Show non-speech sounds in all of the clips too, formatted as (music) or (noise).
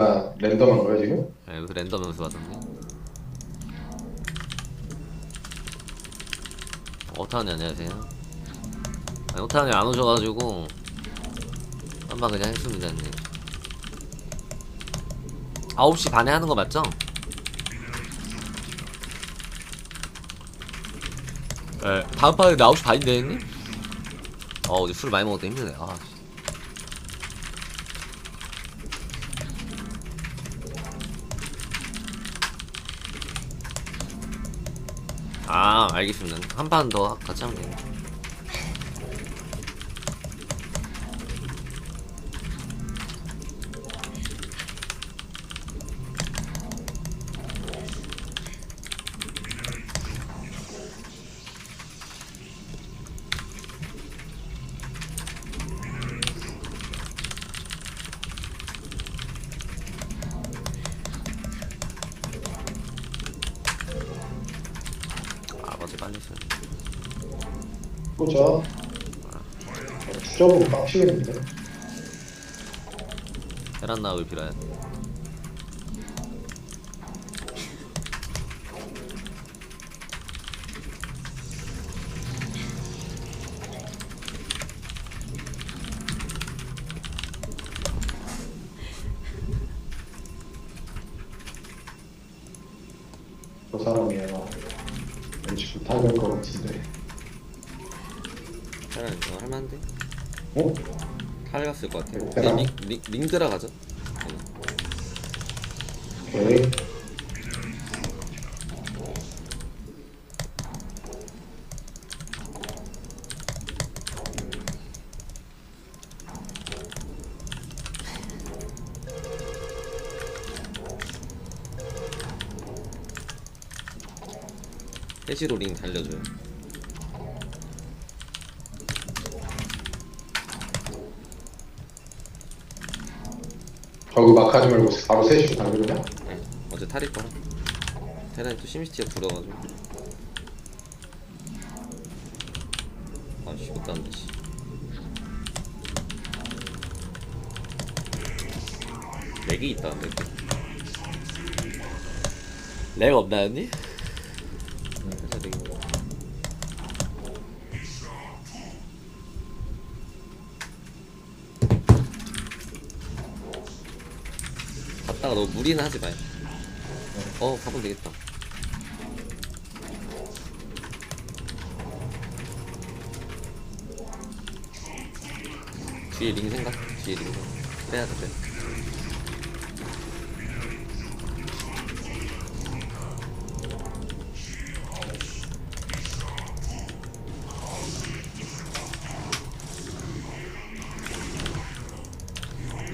아, 랜덤한 거야 지금? 네, 여기서 랜덤 연습 하던데. 오타니 안녕하세요. 아니, 오타니 안 오셔가지고 한번 그냥 했습니다. 형님. 9시 반에 하는 거 맞죠? 네, 다음 판에 9시 반인데 형님? 어, 어제 술 많이 먹었더 힘드네. 아, 씨. 아 알겠습니다. 한 판 더 같이 하면 되겠네 보자. 주저보고 빡치겠는데. 계란 나올 필요해 계란 이거 할만한데? 어? 탈 갔을 것 같아 계란? 링, 링, 링 들어가죠 오케이. 해시로 링 달려줘요 저기 막 하지 말고 바로 셋이로 당기냐? 네, 어제 탈일 거라 테란이 또 심시티가 불어가지고 아씨 못다는데 씨 렉이 있다는데 렉 없나요 언니? 갔다가 너무 무리는 하지 마요. 어 가면 되겠다. 뒤에 링 생각? 뒤에 링. 생각 빼야 돼 빼.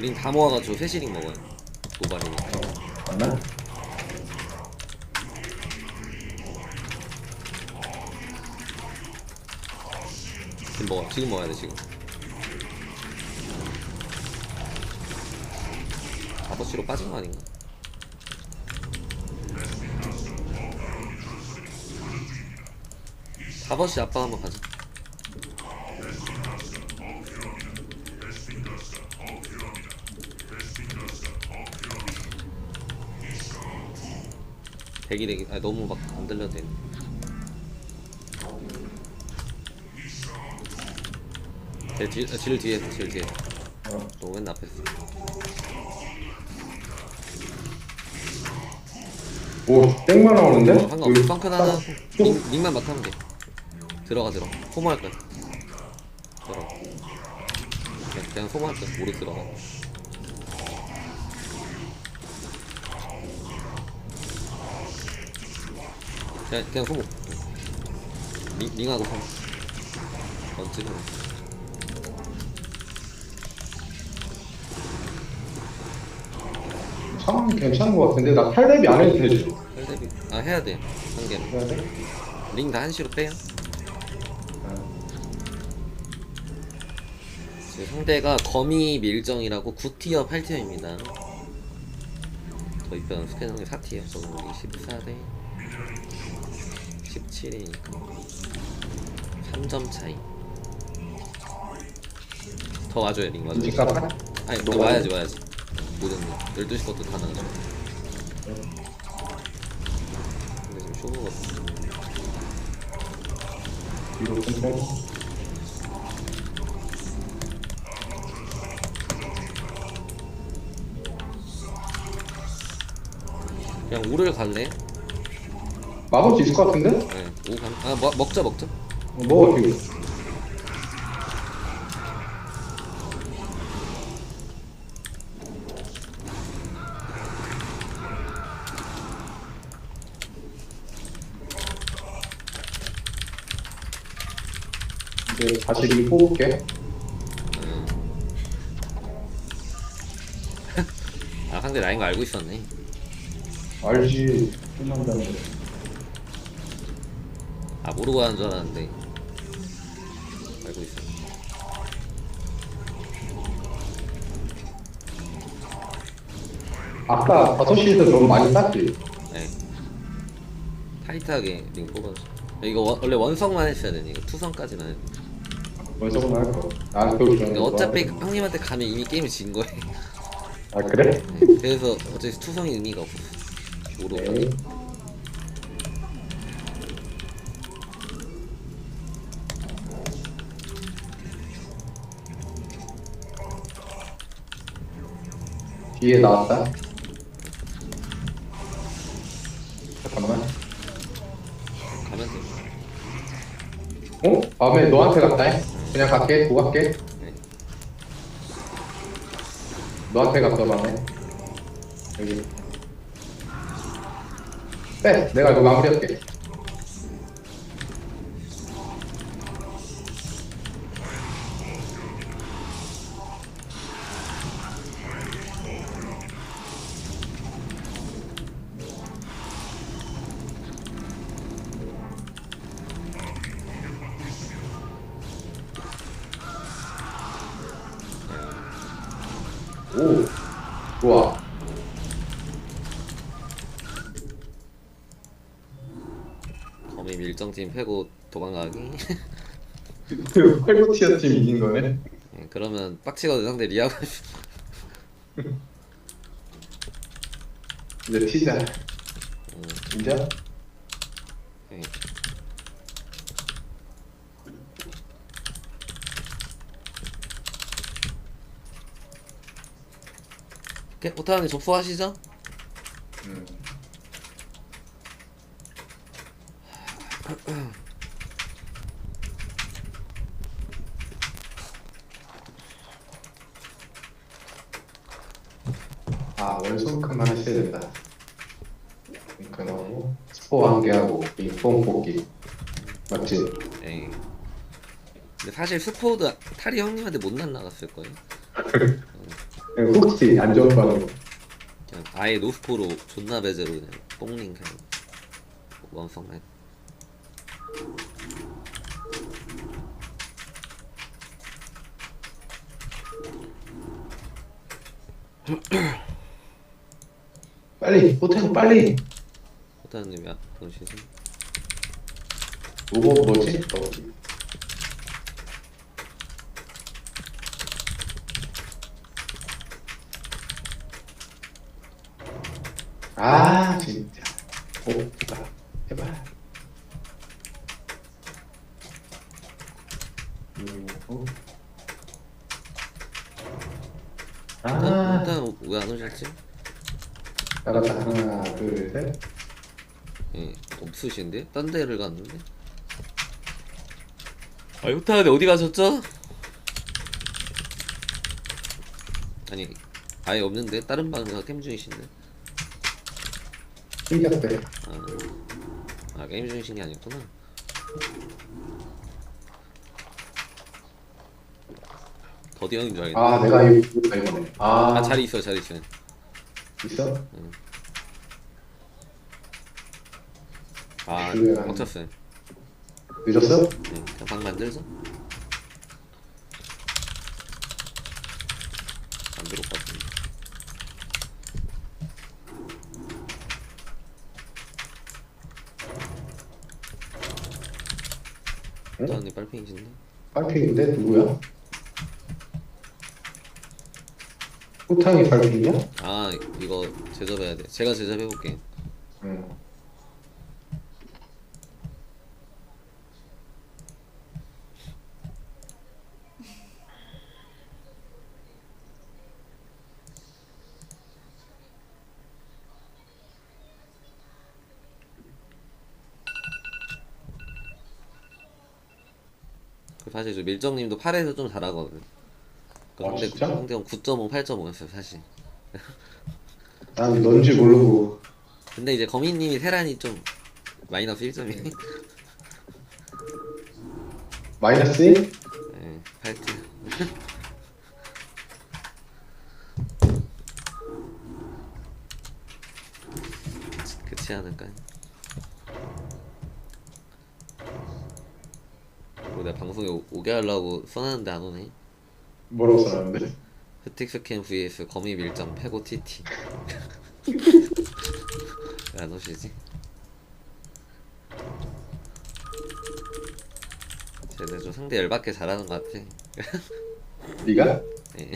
링 다 모아가지고 셋이 링 먹어요 도발이니까 맞나? 지금 먹어 지금 먹어야 돼 지금 5시로 빠진 거 아닌가? 다섯시 아빠 한번 가자 대기 대기 아 너무 막 안 들려도 되네. 제 뒤, 아, 질 뒤에 질 뒤에. 어. 너맨 앞에. 있어 오, 땡만 나오는데? 어, 상관없어. 여기 펑크 딱 하나 쭉. 링, 링만 맡으면 돼. 들어가 들어. 소모할 거야. 들어가. 그냥, 그냥 소모할 거야. 모르 들어가 그냥, 그냥 소모. 링, 링하고 소모 어 찍으면 상황 괜찮은 것 같은데. 나 탈랩이 안 해도 되지? 헬데비. 아 해야 돼 한 개는. 해야 돼? 링 다 한시로 빼요. 아, 지금 상대가 거미 밀정이라고 9티어 8티어입니다. 저희 편 스캐너이 4티어 저는 우리 14대 17이니까 3점 차이. 더 와줘요 링 와줘요 집값 아니 너 와야지 와야지. 모든 12시 것도 다 나가죠 근데 지금 쇼부거든 뒤로 좀 빼고. 그냥 5를 갈래? 막을 수 있을 것 같은데? 네, 5 간. 아, 먹, 먹자, 먹자. 먹어, 지금. 이제 다시 링 뽑을게. 음. 아, 상대 라인 거 알고 있었네. 알지. 끝난다는데. 아, 모르고 하는 줄 알았는데. 알고 있어. 아까 5시에서 좀 많이 땄지? 네. 타이트하게 링 뽑아줘. 이거 원, 원래 원성만 했어야 되니 이거 투성까지는 안 해. 원석은 할 거. 아, 그걸 근데 좋아하는 어차피 거. 형님한테 가면 이미 게임을 진 거예요. 아, 그래? 네. 그래서 어차피 투성이 의미가 없어. 모르고. 네. 뒤에 나왔다. 잠깐만. 가면 돼. 어? 밤에 너한테 갔다 해? 그냥 갈게, 고 갈게. 네. 너한테 갔어, 밤에. 여기. 빼! 내가 이거 마무리할게. 거미 밀정팀 패고 도망가기. (laughs) 그 팔로티어 팀 이긴 거네. 네, 그러면 빡치거든 상대 리아가. 이제 튀자. 음, 진짜? 네. 오케이, 오타님 접수하시죠? 음. 아 월소크만 하셔야 된다. 그러니까 너무 스포 한 개 하고 인폼 뽑기 맞지? 네. 근데 사실 스포드 탈이 형님한테 못 날라갔을 거예요. 그냥 (laughs) 혹시 안전방으로 그냥 아예 노스포로 존나 배제로 그냥 뽕링 그냥 원성만. 빨리 호텔 빨리 오타님이 앞으로 시 선. 로봇 뭐지? 어. 아 진짜 오 해봐 해봐 음, 어. 아 일단 왜안 오실지? 나갔다 하나 둘셋 예, 없으신데? 딴 데를 갔는데? 아, 요타한테 어디 가셨죠? 아니, 아예 없는데? 다른 방에서 게임 중이신데? 신기하대 아, 아 게임 중이신 게 아니었구나. 더디 형인 줄 알겠네. 아 내가 이거 이거네 아, 아, 자리 있어요, 자리 있어요. 있어? 아, 그래. 멈췄어요. 늦었어? 네, 그냥 방 만들죠? 안 들어올 것 같은데. 응? 오타님 빨팽이신데? 빨팽인데 누구야? 후탕이 살기냐? 아 이거 제접해야 돼 제가 제접해볼게요 응. 사실 저 밀정님도 8에서 좀 잘하거든 그 아, 상대, 진짜? 상대형 9.5, 8.5였어요 사실 난 넌지 모르고 근데 이제 거미님이 테란이 좀 마이너스 1점이 마이너스 1? 네, 8트 (laughs) 그치 않을까요? 내가 방송에 오, 오게 하려고 써놨는데 안 오네 뭐라고 써놨는데? 스틱 스캔 vs 거미 밀정 패고 TT 왜 안 오시지? 쟤네 좀 상대 열받게 잘하는 것 같아 네가? 네.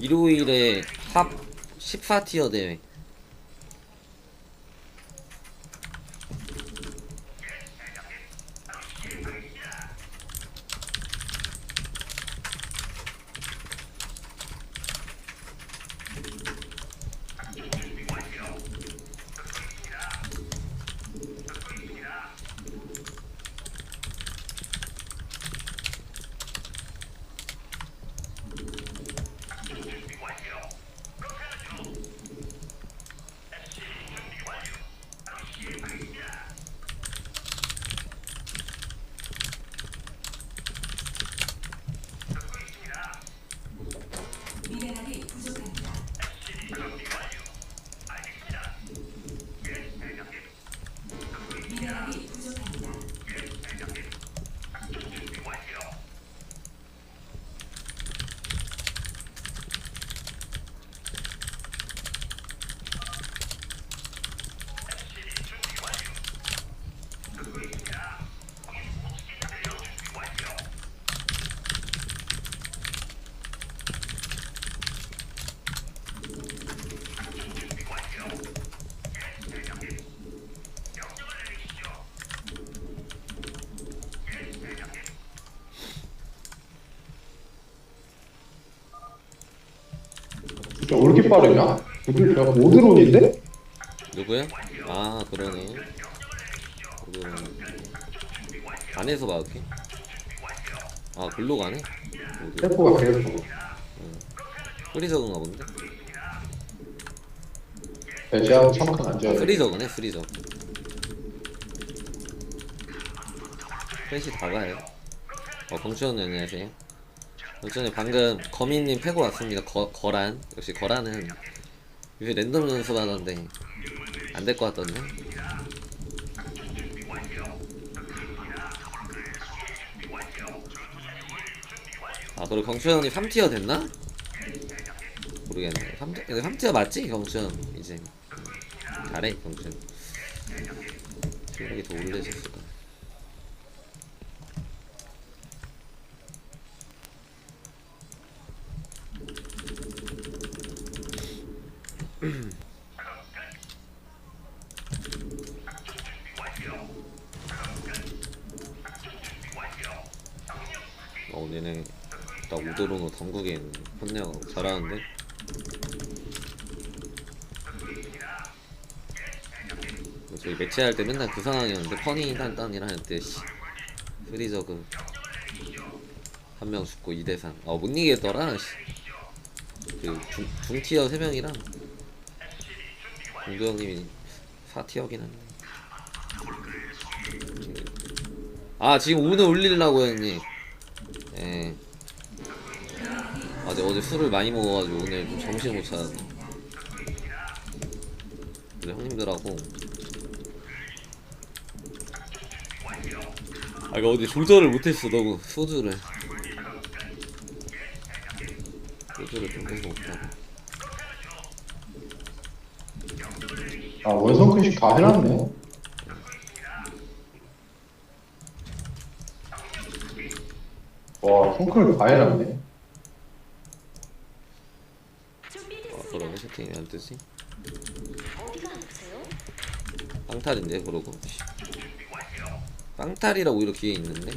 일요일에 합 14티어 대회 빠르냐? 내가 모드론인데? 누구야? 아 그러네 그러네 안에서 막을게 아 글로 가네? 템포가 계속 프리저그인가 본데? 배제하고 참판 안 지어야 돼 프리저그네 프리저그 셋이 다 가요 어 경치원 안녕하세요 어쩌네 방금 거미님 패고 왔습니다. 거, 거란. 역시 거란은 요새 랜덤 연습하던데 안 될 것 같던데. 아 그리고 경치원이 3티어 됐나? 모르겠네. 3, 근데 3티어 맞지? 경치원 이제. 잘해 경치원 실력이 더 올려졌을까 어 얘네. 딱 우드로노 당국에 있는 혼내가 잘하는데? 저희 매치할 때 맨날 그 상황이었는데 퍼니 단단이라 할때 씨. 프리저 그 한 명 죽고 2대3 아못 이기겠더라 씨. 그 중, 중티어 3명이랑 공도 형님이 4티어긴 한데. 아 지금 오늘 올리려고 했니 예. 어제 어제 술을 많이 먹어가지고 오늘 좀 정신 못 차렸네. 우리 형님들하고. 아 이거 어제 조절을 못했어 너무. 소주를. 소주를 좀 계속 못하고 아 원성 큰식 다 해놨네 다 해놨네. 아 그러네 채팅이 안 뜨지? 빵탈인데 그러고. 씨. 빵탈이라고 오히려 뒤에 있는데?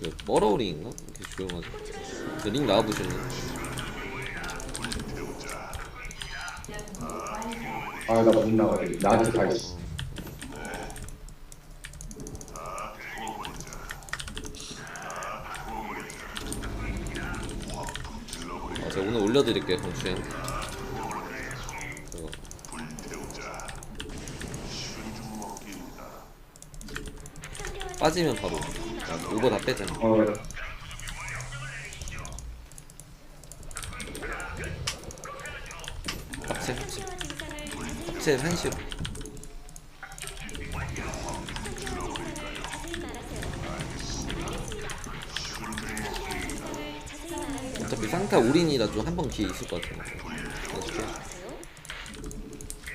왜 뻘어오링인가? 이렇게 조용하지 저링 나와보실래? 아나 못 나가지 나한테 다 있어 제가 오늘 올려드릴게요 정추행 그거. 빠지면 바로 아, 오버 다 빼잖아. 어 합체 합체 증상을 합체 한시로 상타 올인이라 좀 한 번 기회 있을 것 같아 어떻게.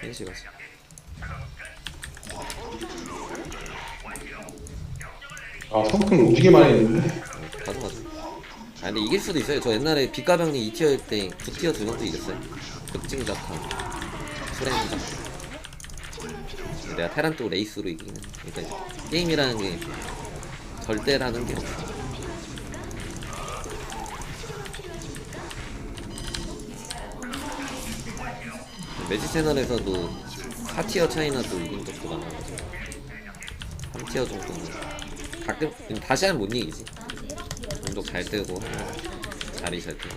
한시 가지 아 성큰 오지게 많이 했는데? 어, 가져 가져 아 근데 이길 수도 있어요. 저 옛날에 빛가병리 2티어일 때 9티어 두 명도 이겼어요. 급증작한 수랭작 내가 테란또 레이스로 이기는. 그러니까 게임이라는 게 절대라는 게 없어 매지 채널에서도 4티어 차이나도 이긴 적도 많아가지고 3티어 정도는 가끔 다시 하면 못 이기지. 운동 잘 뜨고 자리 잘 뜨고.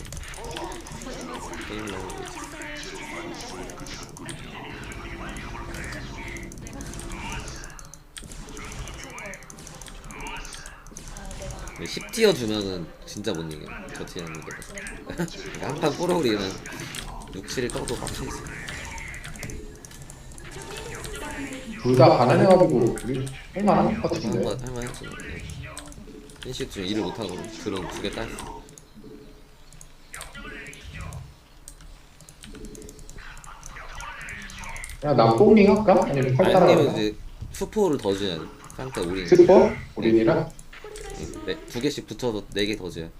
게임을 하는 거지. 근데 10티어 주면은 진짜 못 이겨. 저 티어 있는데 (laughs) 한판 뿌러우리는 6, 7을 떠도 빡치지 둘다 가난해가지고 우리 할만한 것 같은데. 할만 할만했지. 인식 중에 일을 못하고 드론 두개 땄어 야나 뽕링 할까? 아니면 팔 아니면 이제 수포를 더 줘야 돼. 상태 우린 스포? 우린이랑? 네, 두 개씩 붙여서 네 개 더 줘야 돼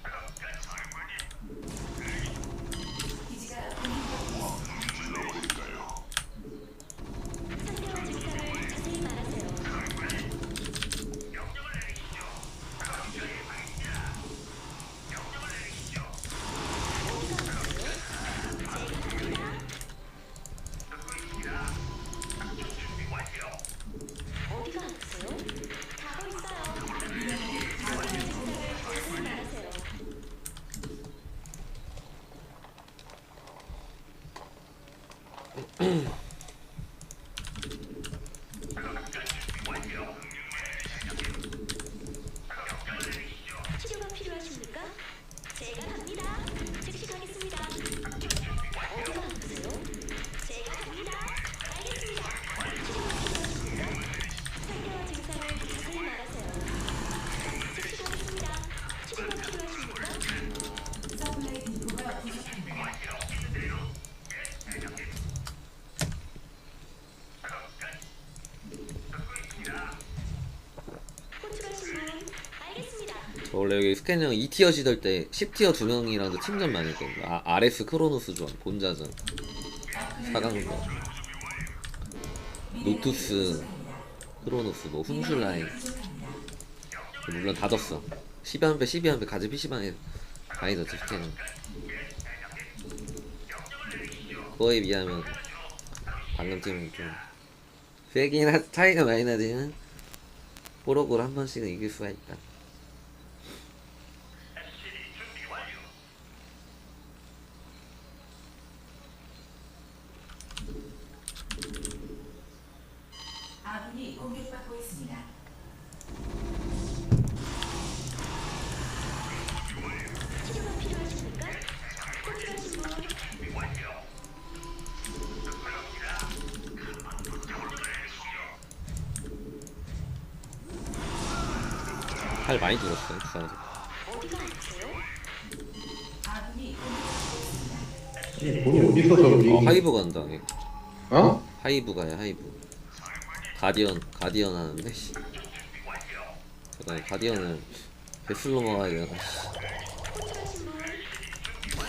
스캔형 2티어 시절 때 10티어 두 명이랑도 팀전 많이 했거든요 아, RS 크로노스전 본자전. 4강전. 노투스 크로노스 뭐 훈슐라인. 물론 다 졌어. 12한배 12한배 가지 PC방에 많이 졌지 스캔형 그거에 비하면 방금 팀은 좀 세긴 하, 차이가 많이 나지만 뽀록으로 한 번씩은 이길 수가 있다 치료가 필요하십니까? 꼭 필요하신 분 팔 많이 들었어요 부산에서 돈이 어디 있어서 우리 어 하이브 간다 이거. 어? 하이브 가야 하이브 가디언 가디언 하는데 씨 잠깐 가디언을 베슬로 먹어야 되나 씨.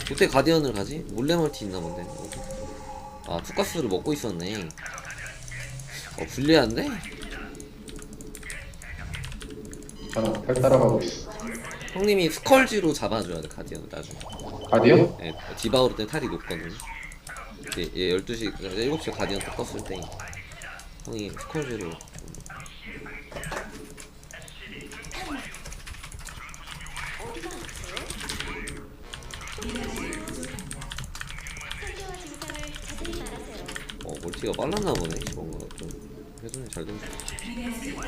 그때 가디언을 가지? 몰래 멀티 있나 본데 아 투가스를 먹고 있었네 어 불리한데? 저는 탈 따라가고 있어 형님이 스컬지로 잡아줘야 돼 가디언을 나중에 가디언? 예, 디바우르 때 탈이 높거든 얘, 얘 12시 7시 가디언 딱 떴을 때 형이 스컬지로. 어 멀티가 빨랐나 보네 뭔가 좀 회전이 잘 된다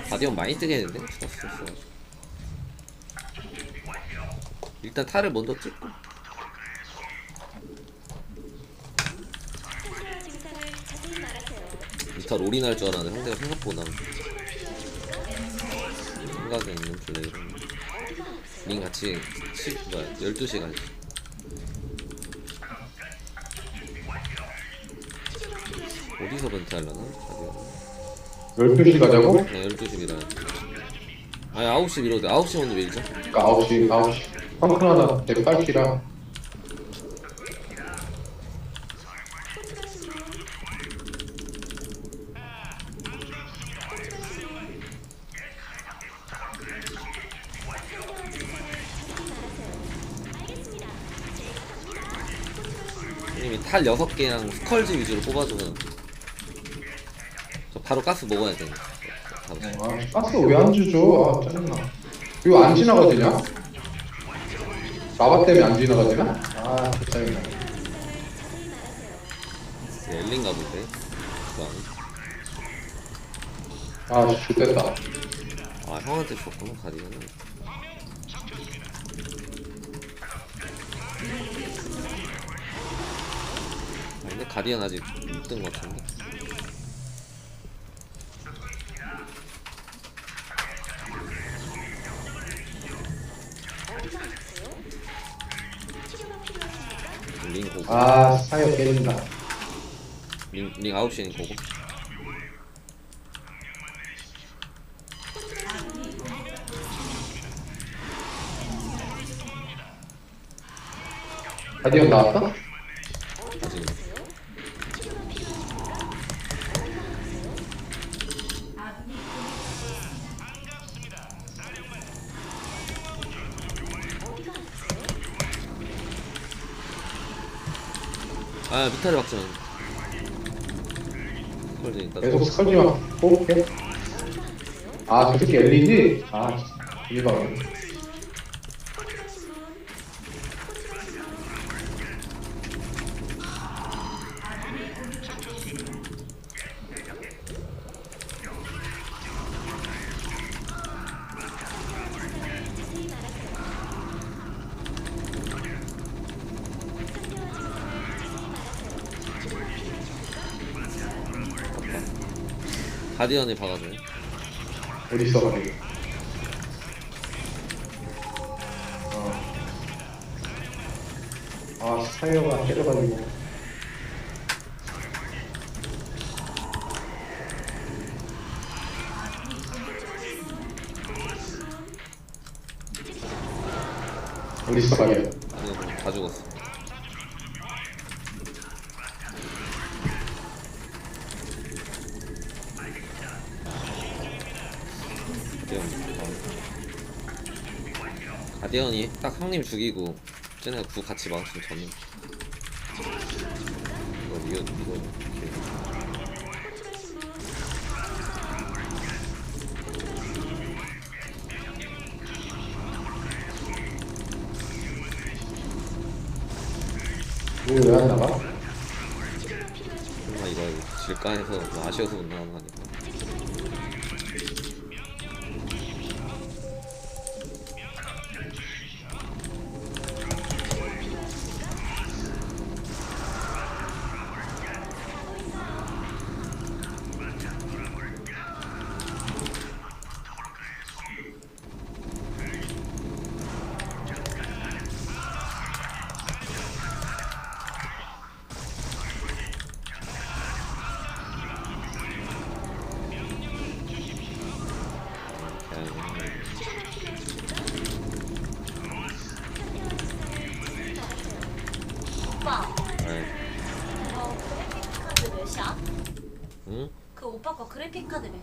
가디언 많이 뜨겠는데? 썼어가지고 일단 탈을 먼저 찍고. 이탈 올인할 줄 알았는데 상대가 생각보다? 생각에 있는 플레이로? 링 같이 치, 뭐야 12시 가지 치료가 필요하십니까? 어디서 벤트 하려나? 가디언 12시 가자고? 네 12시 밀어야 돼 아니 9시 밀어도 돼 9시 먼저 밀자 그니까 9시 9시 펑크 하나 108시라 꼭 필요하신 분 상태와 증상을 자세히 말하세요. 알겠습니다. 제가 갑니다. 꼭 필요하신 분 형님이 탈 6개랑 스컬지 위주로 뽑아주면 저 바로 가스 먹어야 돼 바로. 아 가스 왜 안 주죠? 아 짜증나 이거 안 지나가지냐? 라바 때문에 안 지나가지나? 아 짜증나. 네, 엘린가 본데 그아 좋됐다 아 형한테 줬구나 가디언은 아 근데 가디언 아직 못뜬것 같은데 아 사역 깨진다. 링, 링 9시니 보고. 가디언 나왔어? 아 미타를 박지만 스컬지 일단 계속 스컬지만 뽑을게 아프세요? 아저 새끼 엘리지? 아 일방 꼭 필요하신 분? 꼭 필요하신 분? 자세히 말하세요. 상태와 증상을 자세히 말하세요. 치료가 필요하십니까? 가디언이 박아줘요 어디 있어 가디언 어. 아 사역아 때려가지고. 어디 있어 가디언 그럼 다 죽었어 가디언이 딱 형님 죽이고 쟤네가 구 같이 막았으면 저는 이거 이거 이거? 이거 왜안 나가? 설마 이거 질까 해서 뭐 아쉬워서 못 나가는 거 아닐까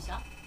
오빠 거